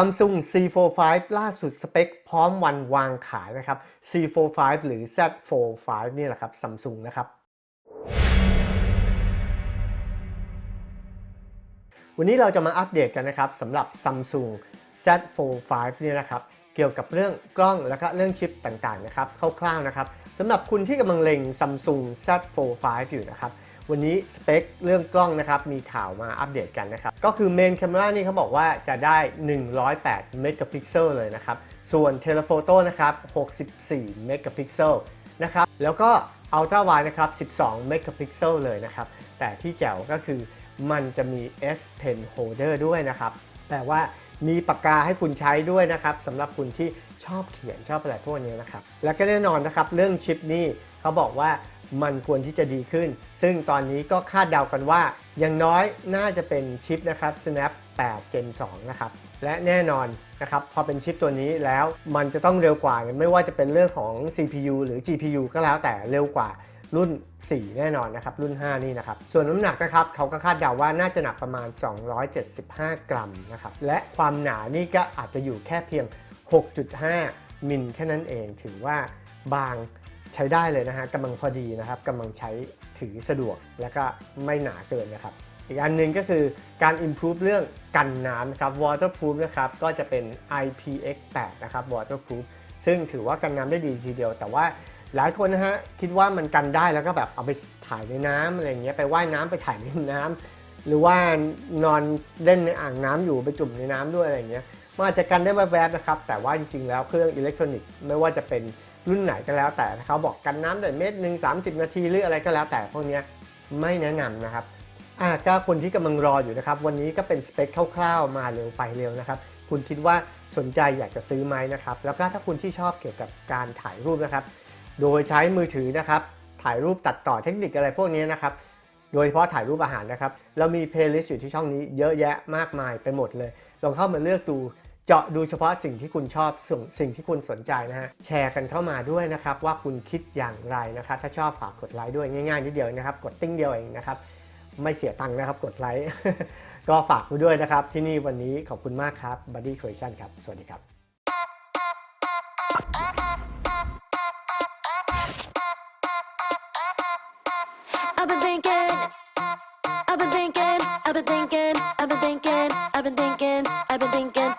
Samsung C45 ล่าสุดสเปคพร้อมวันวางขายนะครับ C45 หรือ Z45 นี่แหละครับ Samsung นะครับวันนี้เราจะมาอัปเดตกันนะครับสำหรับ Samsung Z45 เนี่ยนะครับ เกี่ยวกับเรื่องกล้องและก็เรื่องชิปต่างๆนะครับคร่าวๆนะครับสำหรับคุณที่กำลังเล็ง Samsung Z45 อยู่นะครับ วันนี้สเปคเรื่องกล้องนะครับมีข่าวมาอัปเดตกันนะครับ ก็คือเมน c a m e r a นี่เขาบอกว่าจะได้ 108 เมกะพิกเซลเลยนะครับ ส่วนเทเลโฟโต้นะครับ 64 เมกะพิกเซลนะครับ แล้วก็อัลตร้าไวนะครับ 12 เมกะพิกเซลเลยนะครับ แต่ที่แจ๋วก็คือมันจะมี S Pen Holder ด้วยนะครับแต่ว่ามีปากกาให้คุณใช้ด้วยนะครับสำหรับคุณที่ชอบเขียนชอบอะไรพวกนี้นะครับ แล้วก็แน่นอนนะครับเรื่องชิปนี่เขาบอกว่า มันควรที่จะดีขึ้น ซึ่งตอนนี้ก็คาดเดากันว่าอย่างน้อยน่าจะเป็นชิปนะครับ Snap 8 Gen 2 นะครับ และแน่นอนนะครับพอเป็นชิปตัวนี้แล้วมันจะต้องเร็วกว่าไม่ว่าจะเป็นเรื่องของ CPU หรือ GPU ก็แล้วแต่เร็วกว่ารุ่น 4 แน่นอนนะครับ รุ่น 5 นี่นะครับ ส่วนน้ำหนักนะครับเขาก็คาดเดาว่าน่าจะหนักประมาณ 275 กรัมนะครับ และความหนานี่ก็อาจจะอยู่แค่เพียง 6.5 มิลแค่นั้นเอง ถือว่าบาง ใช้ได้เลยนะฮะกำลังพอดีนะครับกำลังใช้ถือสะดวกและก็ไม่หนาเกินนะครับ อีกอันหนึ่งก็คือการ improve เรื่องกันน้ำนะครับ waterproof นะครับก็จะเป็น IPX8 นะครับ waterproof ซึ่งถือว่ากันน้ำได้ดีทีเดียว แต่ว่าหลายคนนะฮะคิดว่ามันกันได้แล้วก็แบบเอาไปถ่ายในน้ำอะไรเงี้ยไปว่ายน้ำไปถ่ายในน้ำหรือว่านอนเล่นในอ่างน้ำอยู่ไปจุ่มในน้ำด้วยอะไรเงี้ย มันอาจจะกันได้แวบๆนะครับ แต่ว่าจริงๆแล้วเครื่องอิเล็กทรอนิกส์ไม่ว่าจะเป็นรุ่นไหนก็แล้วแต่เขาบอกกันน้ำได้เม็ดหนึ่ง30 นาทีหรืออะไรก็แล้วแต่พวกนี้ไม่แนะนำนะครับอะก็คนที่กำลังรออยู่นะครับ วันนี้ก็เป็นสเปคคร่าวๆ มาเร็วไปเร็วนะครับ คุณคิดว่าสนใจอยากจะซื้อไหมนะครับ แล้วก็ถ้าคุณที่ชอบเกี่ยวกับการถ่ายรูปนะครับ โดยใช้มือถือนะครับ ถ่ายรูปตัดต่อเทคนิคอะไรพวกนี้นะครับ โดยเฉพาะถ่ายรูปอาหารนะครับ เรามีเพลย์ลิสต์อยู่ที่ช่องนี้เยอะแยะมากมายไปหมดเลย ลองเข้ามาเลือกดูเจาะดูเฉพาะสิ่งที่คุณชอบสิ่งสิ่งที่คุณสนใจนะฮะแชร์กันเข้ามาด้วยนะครับว่าคุณคิดอย่างไรนะครับถ้าชอบฝากกดไลค์ด้วยง่ายๆนิดเดียวนะครับ กดติ้งเดียวเองนะครับ ไม่เสียตังค์นะครับกดไลค์ก็ฝากด้วยนะครับ ที่นี่วันนี้ขอบคุณมากครับ Buddy Creation ครับ สวัสดีครับ I've been thinking, I've been thinking, I've been thinking, I've been thinking.